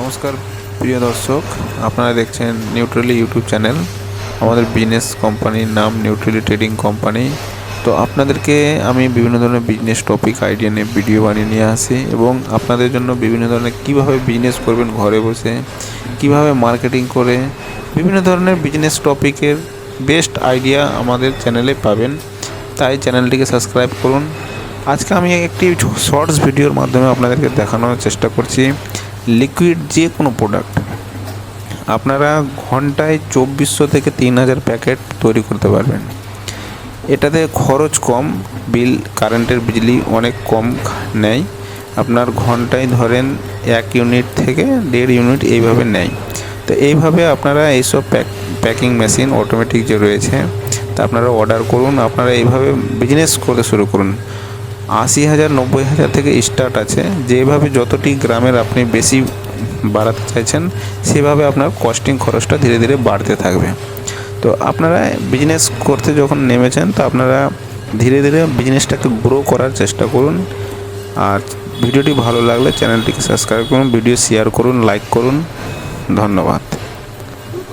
নমস্কার, প্রিয় দর্শক। আপনারা দেখছেন নিউট্রালি ইউটিউব চ্যানেল আমাদের বিজনেস কোম্পানির নাম নিউট্রালি ট্রেডিং কোম্পানি তো আপনাদেরকে আমি বিভিন্ন ধরনের বিজনেস টপিক আইডিয়া নিয়ে ভিডিও বানিয়ে নিয়ে আসি এবং আপনাদের জন্য বিভিন্ন ধরনের কীভাবে বিজনেস করবেন ঘরে বসে, কীভাবে মার্কেটিং করে, বিভিন্ন ধরনের বিজনেস টপিকের বেস্ট আইডিয়া আমাদের চ্যানেলে পাবেন। তাই চ্যানেলটিকে সাবস্ক্রাইব করুন। আজকে আমি একটি শর্টস ভিডিওর মাধ্যমে আপনাদেরকে দেখানোর চেষ্টা করছি। লিকুইড যে কোনো প্রোডাক্ট আপনারা ঘন্টায় চব্বিশশো থেকে তিন হাজার প্যাকেট তৈরি করতে পারবেন। এটাতে খরচ কম, বিল, কারেন্টের বিজলি অনেক কম নেয়। আপনার ঘন্টায় ধরেন এক ইউনিট থেকে দেড় ইউনিট এইভাবে নেয়। তো এইভাবে আপনারা এইসব প্যাক, প্যাকিং মেশিন অটোমেটিক যে রয়েছে, তা আপনারা অর্ডার করুন, আপনারা এইভাবে বিজনেস করতে শুরু করুন। আশি হাজার, নব্বই হাজার থেকে স্টার্ট আছে। যেভাবে যতটি গ্রামের আপনি বেশি বাড়াতে চাইছেন, সেভাবে আপনার কস্টিং খরচটা ধীরে ধীরে বাড়তে থাকবে। তো আপনারা বিজনেস করতে যখন নেমেছেন, তো আপনারা ধীরে ধীরে বিজনেসটাকে গ্রো করার চেষ্টা করুন। আর ভিডিওটি ভালো লাগলে চ্যানেলটিকে সাবস্ক্রাইব করুন ভিডিও শেয়ার করুন লাইক করুন। ধন্যবাদ।